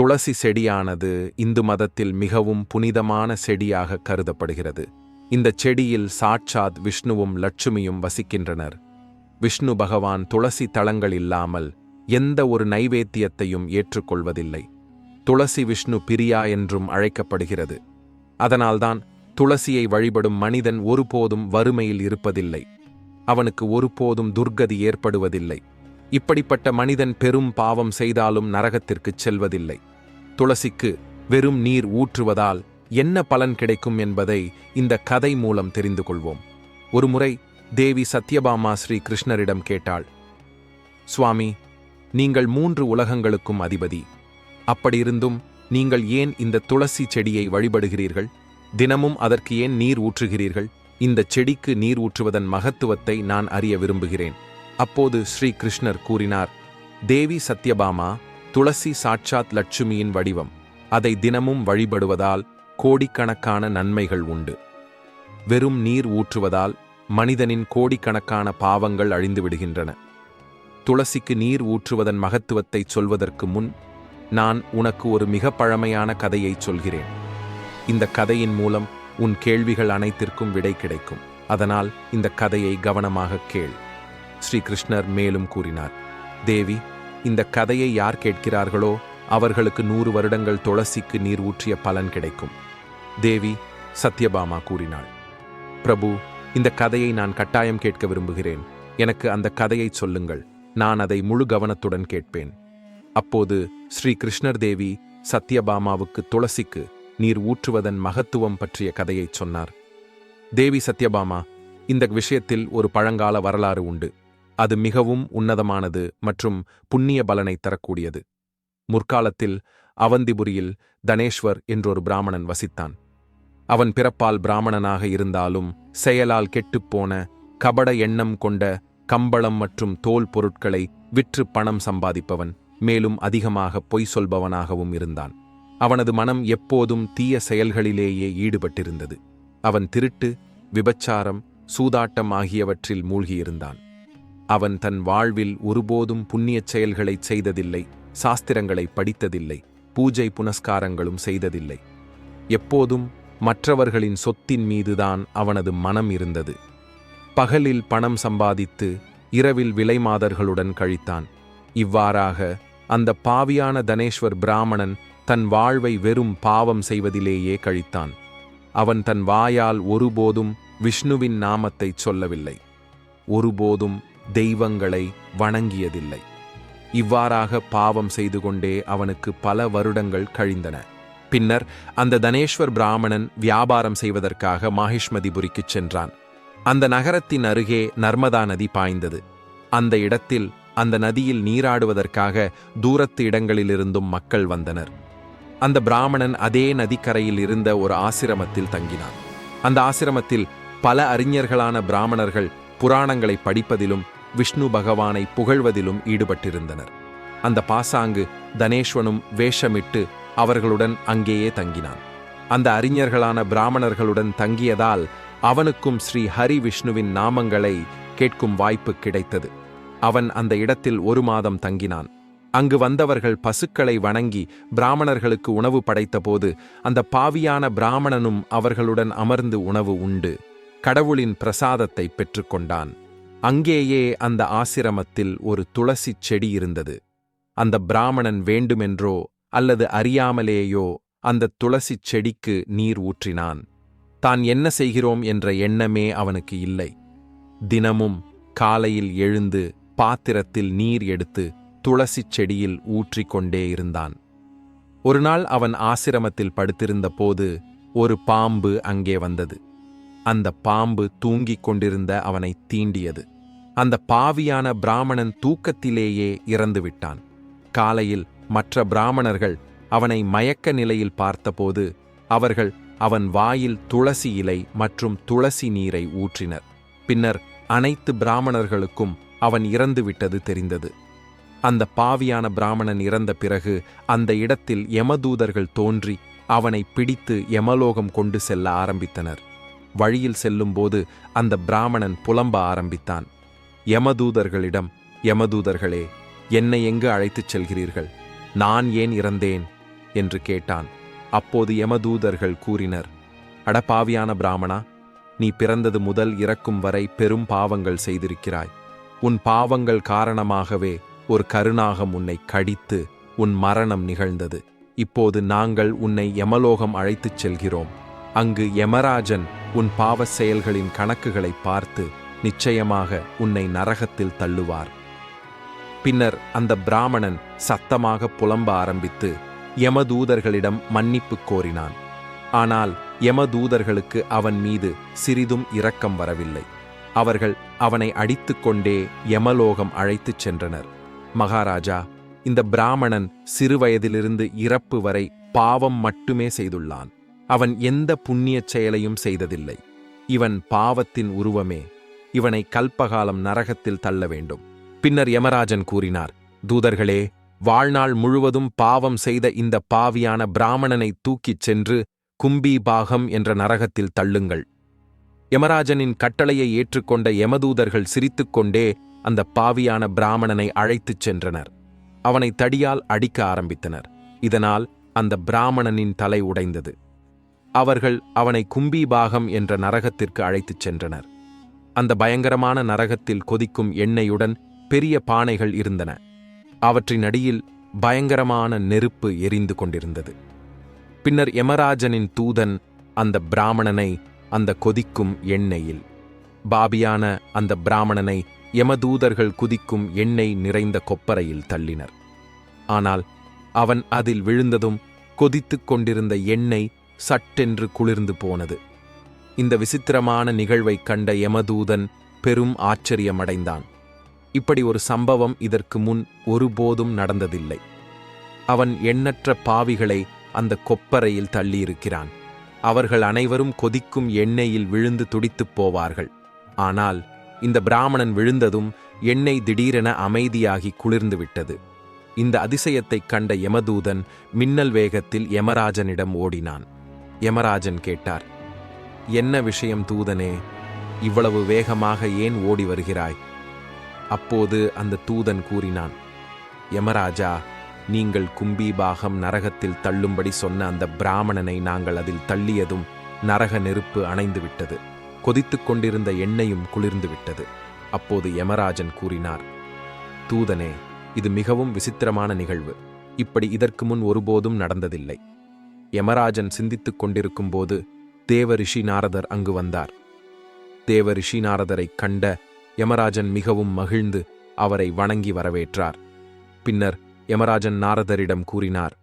துளசி செடியானது இந்து மதத்தில் மிகவும் புனிதமான செடியாக கருதப்படுகிறது. இந்த செடியில் சாட்சாத் விஷ்ணுவும் லட்சுமியும் வசிக்கின்றனர். விஷ்ணு பகவான் துளசி தளங்கள் இல்லாமல் எந்த ஒரு நைவேத்தியத்தையும் ஏற்றுக்கொள்வதில்லை. துளசி விஷ்ணு பிரியா என்றும் அழைக்கப்படுகிறது. அதனால்தான் துளசியை வழிபடும் மனிதன் ஒருபோதும் வறுமையில் இருப்பதில்லை. அவனுக்கு ஒருபோதும் துர்கதி ஏற்படுவதில்லை. இப்படிப்பட்ட மனிதன் பெரும் பாவம் செய்தாலும் நரகத்திற்குச் செல்வதில்லை. துளசிக்கு வெறும் நீர் ஊற்றுவதால் என்ன பலன் கிடைக்கும் என்பதை இந்த கதை மூலம் தெரிந்து கொள்வோம். ஒருமுறை தேவி சத்யபாமா ஸ்ரீ கிருஷ்ணரிடம் கேட்டாள் சுவாமி நீங்கள் மூன்று உலகங்களுக்கும் அதிபதி. அப்படியிருந்தும் நீங்கள் ஏன் இந்த துளசி செடியை வழிபடுகிறீர்கள்? தினமும் அதற்கு ஏன் நீர் ஊற்றுகிறீர்கள்? இந்த செடிக்கு நீர் ஊற்றுவதன் மகத்துவத்தை நான் அறிய விரும்புகிறேன். அப்போது ஸ்ரீ கிருஷ்ணர் கூறினார் தேவி சத்யபாமா துளசி சாட்சாத் லட்சுமியின் வடிவம். அதை தினமும் வழிபடுவதால் கோடிக்கணக்கான நன்மைகள் உண்டு. வெறும் நீர் ஊற்றுவதால் மனிதனின் கோடிக்கணக்கான பாவங்கள் அழிந்து விடுகின்றன. துளசிக்கு நீர் ஊற்றுவதன் மகத்துவத்தை சொல்வதற்கு முன் நான் உனக்கு ஒரு மிக பழமையான கதையைச் சொல்கிறேன். இந்த கதையின் மூலம் உன் கேள்விகள் அனைத்திற்கும் விடை கிடைக்கும். அதனால் இந்த கதையை கவனமாக கேள். ஸ்ரீகிருஷ்ணர் மேலும் கூறினார். தேவி இந்த கதையை யார் கேட்கிறார்களோ அவர்களுக்கு நூறு வருடங்கள் துளசிக்கு நீர் ஊற்றிய பலன் கிடைக்கும். தேவி சத்யபாமா கூறினாள் பிரபு இந்த கதையை நான் கட்டாயம் கேட்க விரும்புகிறேன். எனக்கு அந்த கதையை சொல்லுங்கள். நான் அதை முழு கவனத்துடன் கேட்பேன். அப்போது ஸ்ரீ கிருஷ்ணர் தேவி சத்யபாமாவுக்கு துளசிக்கு நீர் ஊற்றுவதன் மகத்துவம் பற்றிய கதையைச் சொன்னார். தேவி சத்யபாமா இந்த விஷயத்தில் ஒரு பழங்கால வரலாறு உண்டு. அது மிகவும் உன்னதமானது மற்றும் புண்ணிய பலனை தரக்கூடியது. முற்காலத்தில் அவந்திபுரியில் தனேஸ்வர் என்றொரு பிராமணன் வசித்தான். அவன் பிறப்பால் பிராமணனாக இருந்தாலும் செயலால் கெட்டுப்போன கபட எண்ணம் கொண்ட கம்பளம் மற்றும் தோல் பொருட்களை விற்று பணம் சம்பாதிப்பவன் மேலும் அதிகமாக பொய் சொல்பவனாகவும் இருந்தான். அவனது மனம் எப்போதும் தீய செயல்களிலேயே ஈடுபட்டிருந்தது. அவன் திருட்டு விபச்சாரம் சூதாட்டம் ஆகியவற்றில் மூழ்கியிருந்தான். அவன் தன் வாழ்வில் ஒருபோதும் புண்ணியச் செயல்களைச் செய்ததில்லை சாஸ்திரங்களை படித்ததில்லை பூஜை புனஸ்காரங்களும் செய்ததில்லை. எப்போதும் மற்றவர்களின் சொத்தின் மீதுதான் அவனது மனம் இருந்தது. பகலில் பணம் சம்பாதித்து இரவில் விலைமாதர்களுடன் கழித்தான். இவ்வாறாக அந்த பாவியான தனேஸ்வர் பிராமணன் தன் வாழ்வை வெறும் பாவம் செய்வதிலேயே கழித்தான். அவன் தன் வாயால் ஒருபோதும் விஷ்ணுவின் நாமத்தைச் சொல்லவில்லை. ஒருபோதும் தெய்வங்களை வணங்கியதில்லை. இவ்வாறாக பாவம் செய்து கொண்டே அவனுக்கு பல வருடங்கள் கழிந்தன. பின்னர் அந்த தனேஸ்வர் பிராமணன் வியாபாரம் செய்வதற்காக மாஹிஷ்மதிபுரிக்குச் சென்றான். அந்த நகரத்தின் அருகே நர்மதா நதி பாய்ந்தது. அந்த இடத்தில் அந்த நதியில் நீராடுவதற்காக தூரத்து இடங்களிலிருந்தும் மக்கள் வந்தனர். அந்த பிராமணன் அதே நதிக்கரையில் இருந்த ஒரு ஆசிரமத்தில் தங்கினான். அந்த ஆசிரமத்தில் பல அறிஞர்களான பிராமணர்கள் புராணங்களை படிப்பதிலும் விஷ்ணு பகவானை புகழ்வதிலும் ஈடுபட்டிருந்தனர். அந்த பாசாங்கு தனேஸ்வனும் வேஷமிட்டு அவர்களுடன் அங்கேயே தங்கினான். அந்த அறிஞர்களான பிராமணர்களுடன் தங்கியதால் அவனுக்கும் ஸ்ரீ ஹரி விஷ்ணுவின் நாமங்களை கேட்கும் வாய்ப்பு கிடைத்தது. அவன் அந்த இடத்தில் ஒரு மாதம் தங்கினான். அங்கு வந்தவர்கள் பசுக்களை வணங்கி பிராமணர்களுக்கு உணவு படைத்தபோது அந்த பாவியான பிராமணனும் அவர்களுடன் அமர்ந்து உணவு உண்டு. கடவுளின் பிரசாதத்தை பெற்றுக்கொண்டான். அங்கேயே அந்த ஆசிரமத்தில் ஒரு துளசிச் செடி இருந்தது. அந்த பிராமணன் வேண்டுமென்றோ அல்லது அறியாமலேயோ அந்த துளசிச் செடிக்கு நீர் ஊற்றினான். தான் என்ன செய்கிறோம் என்ற எண்ணமே அவனுக்கு இல்லை. தினமும் காலையில் எழுந்து பாத்திரத்தில் நீர் எடுத்து துளசிச் செடியில் ஊற்றிக்கொண்டே இருந்தான். ஒரு நாள் அவன் ஆசிரமத்தில் படுத்திருந்த போது ஒரு பாம்பு அங்கே வந்தது. அந்த பாம்பு தூங்கிக் கொண்டிருந்த அவனை தீண்டியது. அந்த பாவியான பிராமணன் தூக்கத்திலேயே இறந்துவிட்டான் காலையில் மற்ற பிராமணர்கள் அவனை மயக்க நிலையில் பார்த்தபோது அவர்கள் அவன் வாயில் துளசி இலை மற்றும் துளசி நீரை ஊற்றினர். பின்னர் அனைத்து பிராமணர்களுக்கும் அவன் இறந்துவிட்டது தெரிந்தது. அந்த பாவியான பிராமணன் இறந்த பிறகு அந்த இடத்தில் யமதூதர்கள் தோன்றி அவனை பிடித்து யமலோகம் கொண்டு செல்ல ஆரம்பித்தனர். வழியில் செல்லும்போது அந்த பிராமணன் புலம்ப ஆரம்பித்தான். யமதூதர்களிடம் யமதூதர்களே என்னை எங்கு அழைத்துச் செல்கிறீர்கள்? நான் ஏன் இறந்தேன்? என்று கேட்டான். அப்போது யமதூதர்கள் கூறினர் அடப்பாவியான பிராமணா நீ பிறந்தது முதல் இறக்கும் வரை பெரும் பாவங்கள் செய்திருக்கிறாய். உன் பாவங்கள் காரணமாகவே ஒரு கருணாகம் உன்னை கடித்து உன் மரணம் நிகழ்ந்தது. இப்போது நாங்கள் உன்னை யமலோகம் அழைத்துச் செல்கிறோம். அங்கு யமராஜன் உன் பாவ செயல்களின் கணக்குகளை பார்த்து நிச்சயமாக உன்னை நரகத்தில் தள்ளுவார். பின்னர் அந்த பிராமணன் சத்தமாக புலம்ப ஆரம்பித்து யமதூதர்களிடம் மன்னிப்பு கோரினான். ஆனால் யமதூதர்களுக்கு அவன் மீது சிறிதும் இரக்கம் வரவில்லை. அவர்கள் அவனை அடித்துக்கொண்டே யமலோகம் அழைத்துச் சென்றனர். மகாராஜா இந்த பிராமணன் சிறுவயதிலிருந்து இறப்பு வரை பாவம் மட்டுமே செய்துள்ளான். அவன் எந்த புண்ணியச் செயலையும் செய்ததில்லை. இவன் பாவத்தின் உருவமே இவனை கல்பகாலம் நரகத்தில் தள்ள வேண்டும். பின்னர் யமராஜன் கூறினார் தூதர்களே வாழ்நாள் முழுவதும் பாவம் செய்த இந்த பாவியான பிராமணனை தூக்கிச் சென்று கும்பீபாகம் என்ற நரகத்தில் தள்ளுங்கள் யமராஜனின் கட்டளையை ஏற்றுக்கொண்ட யமதூதர்கள் சிரித்துக்கொண்டே அந்த பாவியான பிராமணனை அழைத்துச் சென்றனர். அவனை தடியால் அடிக்க ஆரம்பித்தனர். இதனால் அந்த பிராமணனின் தலை உடைந்தது. அவர்கள் அவனை கும்பீபாகம் என்ற நரகத்திற்கு அழைத்துச் சென்றனர். அந்த பயங்கரமான நரகத்தில் கொதிக்கும் எண்ணெயுடன் பெரிய பானைகள் இருந்தன. அவற்றின் அடியில் பயங்கரமான நெருப்பு எரிந்து கொண்டிருந்தது. பின்னர் யமராஜனின் தூதன் அந்த பிராமணனை அந்த கொதிக்கும் எண்ணெயில் பாபியான அந்த பிராமணனை யமதூதர்கள் குதிக்கும் எண்ணெய் நிறைந்த கொப்பரையில் தள்ளினர். ஆனால் அவன் அதில் விழுந்ததும் கொதித்துக் கொண்டிருந்த எண்ணெய் சட்டென்று குளிர்ந்து போனது. இந்த விசித்திரமான நிகழ்வைக் கண்ட யமதூதன் பெரும் ஆச்சரியமடைந்தான். இப்படி ஒரு சம்பவம் இதற்கு முன் ஒருபோதும் நடந்ததில்லை. அவன் எண்ணற்ற பாவிகளை அந்த கொப்பரையில் தள்ளியிருக்கிறான். அவர்கள் அனைவரும் கொதிக்கும் எண்ணெயில் விழுந்து துடித்துப் போவார்கள். ஆனால் இந்த பிராமணன் விழுந்ததும் எண்ணெய் திடீரென அமைதியாகி குளிர்ந்துவிட்டது. இந்த அதிசயத்தைக் கண்ட யமதூதன் மின்னல் வேகத்தில் யமராஜனிடம் ஓடினான். யமராஜன் கேட்டார் என்ன விஷயம் தூதனே இவ்வளவு வேகமாக ஏன் ஓடி வருகிறாய்? அப்போது அந்த தூதன் கூறினான் யமராஜா நீங்கள் கும்பீபாகம் நரகத்தில் தள்ளும்படி சொன்ன அந்த பிராமணனை நாங்கள் அதில் தள்ளியதும் நரக நெருப்பு அணைந்துவிட்டது கொதித்துக் கொண்டிருந்த எண்ணெயும் குளிர்ந்துவிட்டது அப்போது யமராஜன் கூறினார் தூதனே இது மிகவும் விசித்திரமான நிகழ்வு. இப்படி இதற்கு முன் ஒருபோதும் நடந்ததில்லை. யமராஜன் சிந்தித்துக் கொண்டிருக்கும்போது போது தேவரிஷி நாரதர் அங்கு வந்தார். தேவரிஷி நாரதரைக் கண்ட யமராஜன் மிகவும் மகிழ்ந்து அவரை வணங்கி வரவேற்றார். பின்னர் யமராஜன் நாரதரிடம் கூறினார்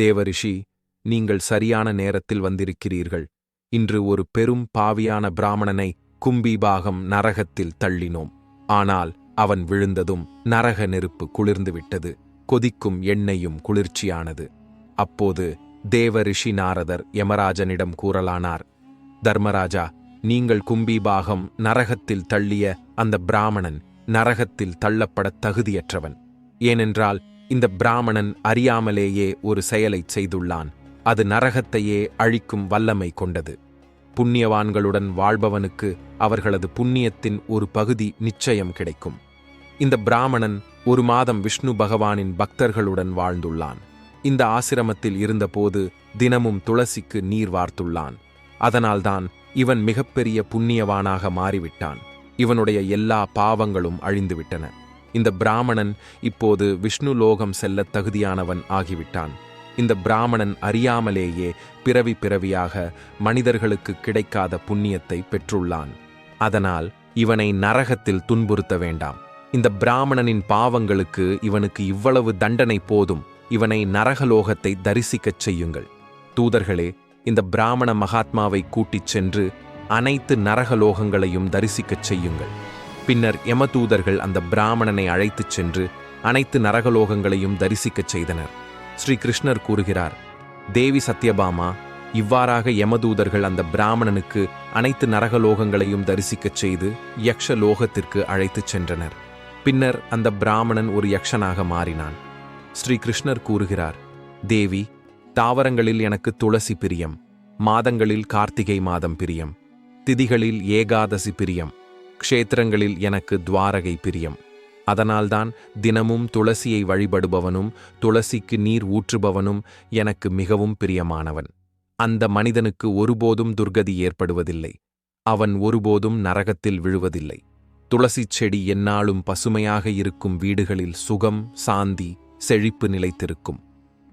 தேவரிஷி நீங்கள் சரியான நேரத்தில் வந்திருக்கிறீர்கள். இன்று ஒரு பெரும் பாவியான பிராமணனை கும்பிபாகம் நரகத்தில் தள்ளினோம். ஆனால் அவன் விழுந்ததும் நரக நெருப்பு குளிர்ந்துவிட்டது கொதிக்கும் எண்ணெயும் குளிர்ச்சியானது. அப்போது தேவ ரிஷி நாரதர் யமராஜனிடம் கூறலானார் தர்மராஜா நீங்கள் கும்பிபாகம் நரகத்தில் தள்ளிய அந்த பிராமணன் நரகத்தில் தள்ளப்பட தகுதியற்றவன். ஏனென்றால் இந்த பிராமணன் அறியாமலேயே ஒரு செயலைச் செய்துள்ளான் அது நரகத்தையே அழிக்கும் வல்லமை கொண்டது. புண்ணியவான்களுடன் வாழ்பவனுக்கு அவர்களது புண்ணியத்தின் ஒரு பகுதி நிச்சயம் கிடைக்கும். இந்த பிராமணன் ஒரு மாதம் விஷ்ணு பகவானின் பக்தர்களுடன் வாழ்ந்துள்ளான். இந்த ஆசிரமத்தில் இருந்தபோது தினமும் துளசிக்கு நீர் வார்த்துள்ளான். அதனால்தான் இவன் மிகப்பெரிய புண்ணியவானாக மாறிவிட்டான். இவனுடைய எல்லா பாவங்களும் அழிந்துவிட்டன. இந்த பிராமணன் இப்போது விஷ்ணு லோகம் செல்ல தகுதியானவன் ஆகிவிட்டான். இந்த பிராமணன் அறியாமலேயே பிறவி பிறவியாக மனிதர்களுக்கு கிடைக்காத புண்ணியத்தை பெற்றுள்ளான். அதனால் இவனை நரகத்தில் துன்புறுத்த வேண்டாம். இந்த பிராமணனின் பாவங்களுக்கு இவனுக்கு இவ்வளவு தண்டனை போதும். இவனை நரகலோகத்தை தரிசிக்கச் செய்யுங்கள். தூதர்களே இந்த பிராமண மகாத்மாவை கூட்டிச் சென்று அனைத்து நரகலோகங்களையும் தரிசிக்கச் செய்யுங்கள். பின்னர் யமதூதர்கள் அந்த பிராமணனை அழைத்துச் சென்று அனைத்து நரகலோகங்களையும் தரிசிக்கச் செய்தனர். ஸ்ரீ கிருஷ்ணர் கூறுகிறார் தேவி சத்யபாமா இவ்வாறாக யமதூதர்கள் அந்த பிராமணனுக்கு அனைத்து நரகலோகங்களையும் தரிசிக்கச் செய்து யக்ஷ லோகத்திற்கு அழைத்துச் சென்றனர். பின்னர் அந்த பிராமணன் ஒரு யக்ஷனாக மாறினான். ஸ்ரீ கிருஷ்ணர் கூறுகிறார் தேவி தாவரங்களில் எனக்கு துளசி பிரியம் மாதங்களில் கார்த்திகை மாதம் பிரியம் திதிகளில் ஏகாதசி பிரியம் க்ஷேத்திரங்களில் எனக்கு துவாரகை பிரியம். அதனால்தான் தினமும் துளசியை வழிபடுபவனும் துளசிக்கு நீர் ஊற்றுபவனும் எனக்கு மிகவும் பிரியமானவன். அந்த மனிதனுக்கு ஒருபோதும் துர்கதி ஏற்படுவதில்லை. அவன் ஒருபோதும் நரகத்தில் விழுவதில்லை. துளசிச் செடி என்னாலும் பசுமையாக இருக்கும் வீடுகளில் சுகம் சாந்தி செழிப்பு நிலைத்திருக்கும்.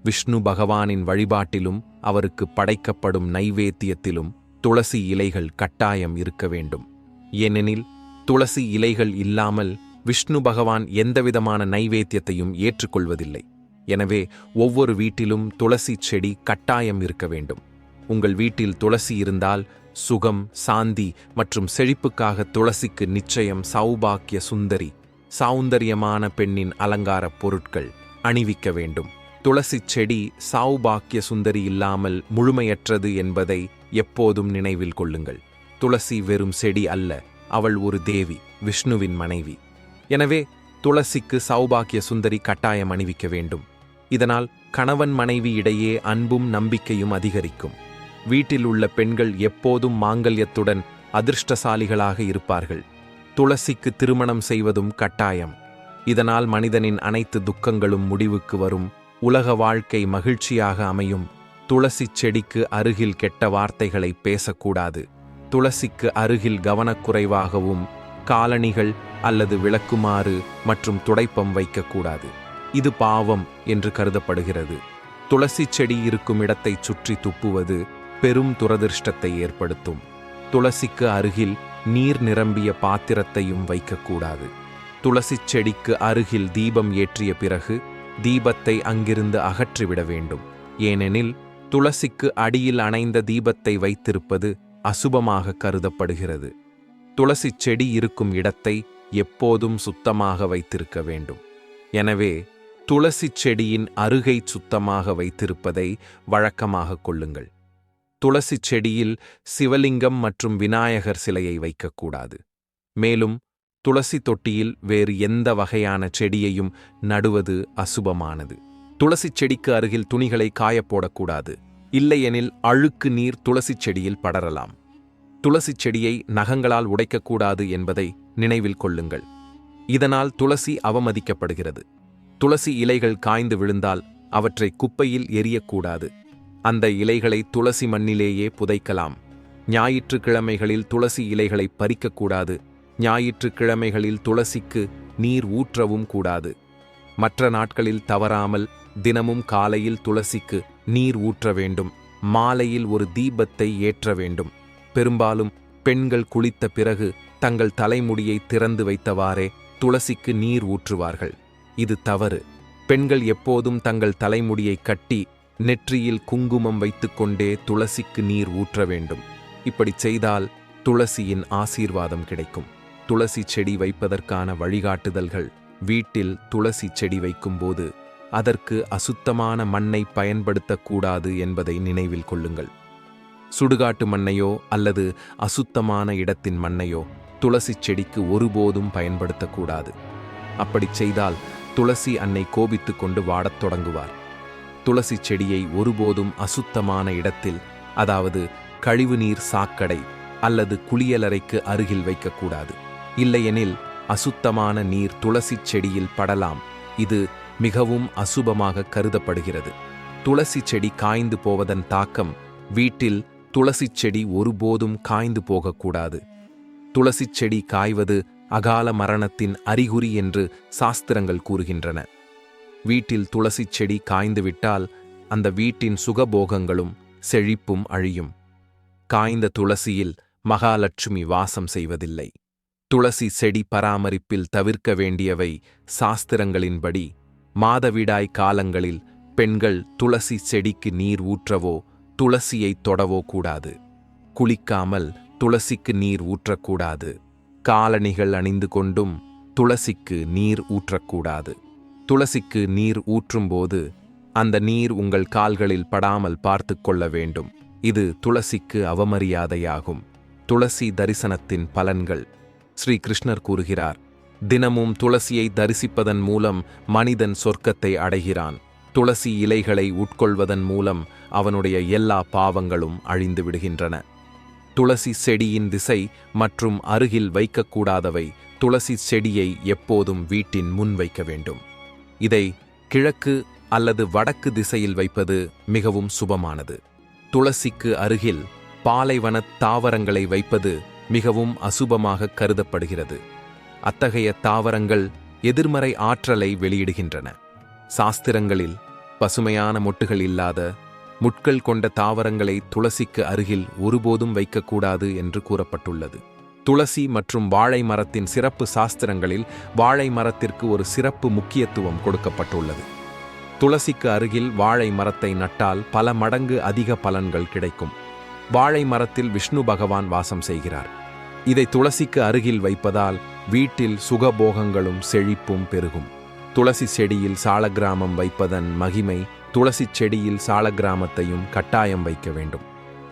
விஷ்ணு பகவானின் வழிபாட்டிலும் அவருக்கு படைக்கப்படும் நைவேத்தியத்திலும் துளசி இலைகள் கட்டாயம் இருக்க வேண்டும். ஏனெனில் துளசி இலைகள் இல்லாமல் விஷ்ணு பகவான் எந்தவிதமான நைவேத்தியத்தையும் ஏற்றுக்கொள்வதில்லை. எனவே ஒவ்வொரு வீட்டிலும் துளசி செடி கட்டாயம் இருக்க வேண்டும். உங்கள் வீட்டில் துளசி இருந்தால் சுகம் சாந்தி மற்றும் செழிப்புக்காக துளசிக்கு நிச்சயம் சௌபாக்கிய சுந்தரி சௌந்தரியமான பெண்ணின் அலங்காரப் பொருட்கள் அணிவிக்க வேண்டும். துளசி செடி சாவுபாக்கிய சுந்தரி இல்லாமல் முழுமையற்றது என்பதை எப்போதும் நினைவில் கொள்ளுங்கள். துளசி வெறும் செடி அல்ல அவள் ஒரு தேவி விஷ்ணுவின் மனைவி. எனவே துளசிக்கு சௌபாக்கிய சுந்தரி கட்டாயம் அணிவிக்க வேண்டும். இதனால் கணவன் மனைவி இடையே அன்பும் நம்பிக்கையும் அதிகரிக்கும். வீட்டில் உள்ள பெண்கள் எப்போதும் மாங்கல்யத்துடன் அதிர்ஷ்டசாலிகளாக இருப்பார்கள். துளசிக்கு திருமணம் செய்வதும் கட்டாயம். இதனால் மனிதனின் அனைத்து துக்கங்களும் முடிவுக்கு வரும். உலக வாழ்க்கை மகிழ்ச்சியாக அமையும். துளசி செடிக்கு அருகில் கெட்ட வார்த்தைகளை பேசக்கூடாது. துளசிக்கு அருகில் கவனக்குறைவாகவும் காலணிகள் அல்லது விளக்குமாறு மற்றும் துடைப்பம் வைக்கக்கூடாது. இது பாவம் என்று கருதப்படுகிறது. துளசி செடி இருக்கும் இடத்தைச் சுற்றி துப்புவது பெரும் துரதிர்ஷ்டத்தை ஏற்படுத்தும். துளசிக்கு அருகில் நீர் நிரம்பிய பாத்திரத்தையும் வைக்கக்கூடாது. துளசிச் செடிக்கு அருகில் தீபம் ஏற்றிய பிறகு தீபத்தை அங்கிருந்து அகற்றிவிட வேண்டும். ஏனெனில் துளசிக்கு அடியில் அணைந்த தீபத்தை வைத்திருப்பது அசுபமாக கருதப்படுகிறது. துளசிச் செடி இருக்கும் இடத்தை எப்போதும் சுத்தமாக வைத்திருக்க வேண்டும். எனவே துளசிச் செடியின் அருகை சுத்தமாக வைத்திருப்பதை வழக்கமாக கொள்ளுங்கள். துளசி செடியில் சிவலிங்கம் மற்றும் விநாயகர் சிலையை வைக்கக்கூடாது. மேலும் துளசி தொட்டியில் வேறு எந்த வகையான செடியையும் நடுவது அசுபமானது. துளசிச் செடிக்கு அருகில் துணிகளை காயப்போடக்கூடாது இல்லையெனில் அழுக்கு நீர் துளசிச் செடியில் படரலாம். துளசிச் செடியை நகங்களால் உடைக்கக்கூடாது என்பதை நினைவில் கொள்ளுங்கள். இதனால் துளசி அவமதிக்கப்படுகிறது. துளசி இலைகள் காய்ந்து விழுந்தால் அவற்றை குப்பையில் எரியக்கூடாது. அந்த இலைகளை துளசி மண்ணிலேயே புதைக்கலாம். ஞாயிற்றுக்கிழமைகளில் துளசி இலைகளை பறிக்கக்கூடாது. ஞாயிற்றுக்கிழமைகளில் துளசிக்கு நீர் ஊற்றவும் கூடாது. மற்ற நாட்களில் தவறாமல் தினமும் காலையில் துளசிக்கு நீர் ஊற்ற வேண்டும். மாலையில் ஒரு தீபத்தை ஏற்ற வேண்டும். பெரும்பாலும் பெண்கள் குளித்த பிறகு தங்கள் தலைமுடியை திறந்து வைத்தவாறே துளசிக்கு நீர் ஊற்றுவார்கள். இது தவறு. பெண்கள் எப்போதும் தங்கள் தலைமுடியை கட்டி நெற்றியில் குங்குமம் வைத்துக்கொண்டே துளசிக்கு நீர் ஊற்ற வேண்டும். இப்படி செய்தால் துளசியின் ஆசீர்வாதம் கிடைக்கும். துளசி செடி வைப்பதற்கான வழிகாட்டுதல்கள் வீட்டில் துளசி செடி வைக்கும்போது அதற்கு அசுத்தமான மண்ணை பயன்படுத்தக்கூடாது என்பதை நினைவில் கொள்ளுங்கள். சுடுகாட்டு மண்ணையோ அல்லது அசுத்தமான இடத்தின் மண்ணையோ துளசி செடிக்கு ஒருபோதும் பயன்படுத்தக்கூடாது. அப்படிச் செய்தால் துளசி அன்னை கோபித்துக் கொண்டு வாடத் தொடங்குவார். துளசி செடியை ஒருபோதும் அசுத்தமான இடத்தில் அதாவது கழிவுநீர் சாக்கடை அல்லது குளியலறைக்கு அருகில் வைக்கக்கூடாது. இல்லையெனில் அசுத்தமான நீர் துளசி செடியில் படலாம். இது மிகவும் அசுபமாக கருதப்படுகிறது. துளசி செடி காய்ந்து போவதன் தாக்கம் வீட்டில் துளசி செடி ஒருபோதும் காய்ந்து போகக்கூடாது. துளசி செடி காய்வது அகால மரணத்தின் அறிகுறி என்று சாஸ்திரங்கள் கூறுகின்றன. வீட்டில் துளசி செடி காய்ந்துவிட்டால் அந்த வீட்டின் சுகபோகங்களும் செழிப்பும் அழியும். காய்ந்த துளசியில் மகாலட்சுமி வாசம் செய்வதில்லை. துளசி செடி பராமரிப்பில் தவிர்க்க வேண்டியவை சாஸ்திரங்களின்படி. மாதவிடாய் காலங்களில் பெண்கள் துளசி செடிக்கு நீர் ஊற்றவோ துளசியை தொடவோ கூடாது. குளிக்காமல் துளசிக்கு நீர் ஊற்றக்கூடாது. காலணிகள் அணிந்து கொண்டும் துளசிக்கு நீர் ஊற்றக்கூடாது. துளசிக்கு நீர் ஊற்றும்போது அந்த நீர் உங்கள் கால்களில் படாமல் பார்த்து கொள்ள வேண்டும். இது துளசிக்கு அவமரியாதையாகும். துளசி தரிசனத்தின் பலன்கள். ஸ்ரீ கிருஷ்ணர் கூறுகிறார் தினமும் துளசியை தரிசிப்பதன் மூலம் மனிதன் சொர்க்கத்தை அடைகிறான். துளசி இலைகளை உட்கொள்வதன் மூலம் அவனுடைய எல்லா பாவங்களும் அழிந்து விடுகின்றன. துளசி செடியின் திசை மற்றும் அருகில் வைக்கக்கூடாதவை துளசி செடியை எப்போதும் வீட்டின் முன் வைக்க வேண்டும். இதை கிழக்கு அல்லது வடக்கு திசையில் வைப்பது மிகவும் சுபமானது. துளசிக்கு அருகில் பாலைவனத் தாவரங்களை வைப்பது மிகவும் அசுபமாக கருதப்படுகிறது. அத்தகைய தாவரங்கள் எதிர்மறை ஆற்றலை வெளியிடுகின்றன. சாஸ்திரங்களில் பசுமையான மொட்டுகள் இல்லாத முட்கள் கொண்ட தாவரங்களை துளசிக்கு அருகில் ஒருபோதும் வைக்கக்கூடாது என்று கூறப்பட்டுள்ளது. துளசி மற்றும் வாழை மரத்தின் சிறப்பு சாஸ்திரங்களில் வாழை மரத்திற்கு ஒரு சிறப்பு முக்கியத்துவம் கொடுக்கப்பட்டுள்ளது. துளசிக்கு அருகில் வாழை மரத்தை நட்டால் பல மடங்கு அதிக பலன்கள் கிடைக்கும். வாழை மரத்தில் விஷ்ணு பகவான் வாசம் செய்கிறார். இதை துளசிக்கு அருகில் வைப்பதால் வீட்டில் சுகபோகங்களும் செழிப்பும் பெருகும். துளசி செடியில் சாலக்கிராமம் வைப்பதன் மகிமை துளசி செடியில் சாலக்கிராமத்தையும் கட்டாயம் வைக்க வேண்டும்.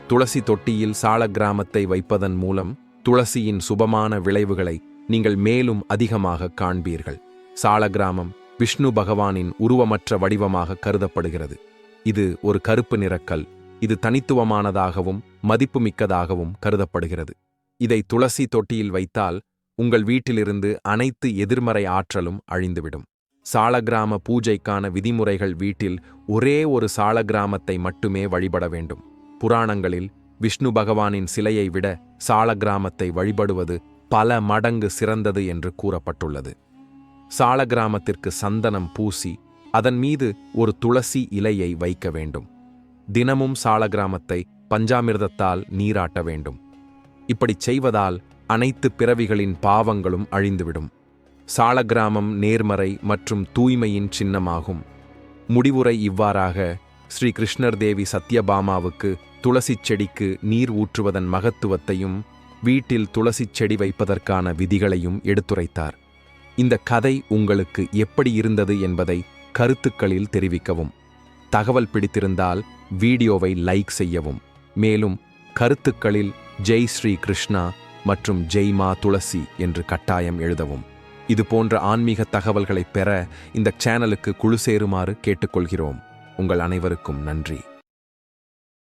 துளசி தொட்டியில் சாலக்கிராமத்தை வைப்பதன் மூலம் துளசியின் சுபமான விளைவுகளை நீங்கள் மேலும் அதிகமாக காண்பீர்கள். சாலக்கிராமம் விஷ்ணு பகவானின் உருவமற்ற வடிவமாக கருதப்படுகிறது. இது ஒரு கருப்பு நிறக்கல் இது தனித்துவமானதாகவும் மதிப்புமிக்கதாகவும் கருதப்படுகிறது. இதை துளசி தொட்டியில் வைத்தால் உங்கள் வீட்டிலிருந்து அனைத்து எதிர்மறை ஆற்றலும் அழிந்துவிடும். சாலகிராம பூஜைக்கான விதிமுறைகள் வீட்டில் ஒரே ஒரு சாலகிராமத்தை மட்டுமே வழிபட வேண்டும். புராணங்களில் விஷ்ணு பகவானின் சிலையை விட சாலகிராமத்தை வழிபடுவது பல மடங்கு சிறந்தது என்று கூறப்பட்டுள்ளது. சாலகிராமத்திற்கு சந்தனம் பூசி அதன் மீது ஒரு துளசி இலையை வைக்க வேண்டும். தினமும் சாலக்கிராமத்தை பஞ்சாமிர்தத்தால் நீராட்ட வேண்டும். இப்படிச் செய்வதால் அனைத்து பிறவிகளின் பாவங்களும் அழிந்துவிடும். சாலக்கிராமம் நேர்மறை மற்றும் தூய்மையின் சின்னமாகும். முடிவுரை இவ்வாறாக ஸ்ரீ கிருஷ்ணர் தேவி சத்யபாமாவுக்கு துளசிச் செடிக்கு நீர் ஊற்றுவதன் மகத்துவத்தையும் வீட்டில் துளசிச் செடி வைப்பதற்கான விதிகளையும் எடுத்துரைத்தார். இந்த கதை உங்களுக்கு எப்படி இருந்தது என்பதை கருத்துக்களில் தெரிவிக்கவும். தகவல் பிடித்திருந்தால் வீடியோவை லைக் செய்யவும். மேலும் கருத்துக்களில் ஜெய் ஸ்ரீ கிருஷ்ணா மற்றும் ஜெய் மா துளசி என்று கட்டாயம் எழுதவும். இது போன்ற ஆன்மீக தகவல்களை பெற இந்த சேனலுக்கு குழு சேருமாறு கேட்டுக்கொள்கிறோம். உங்கள் அனைவருக்கும் நன்றி.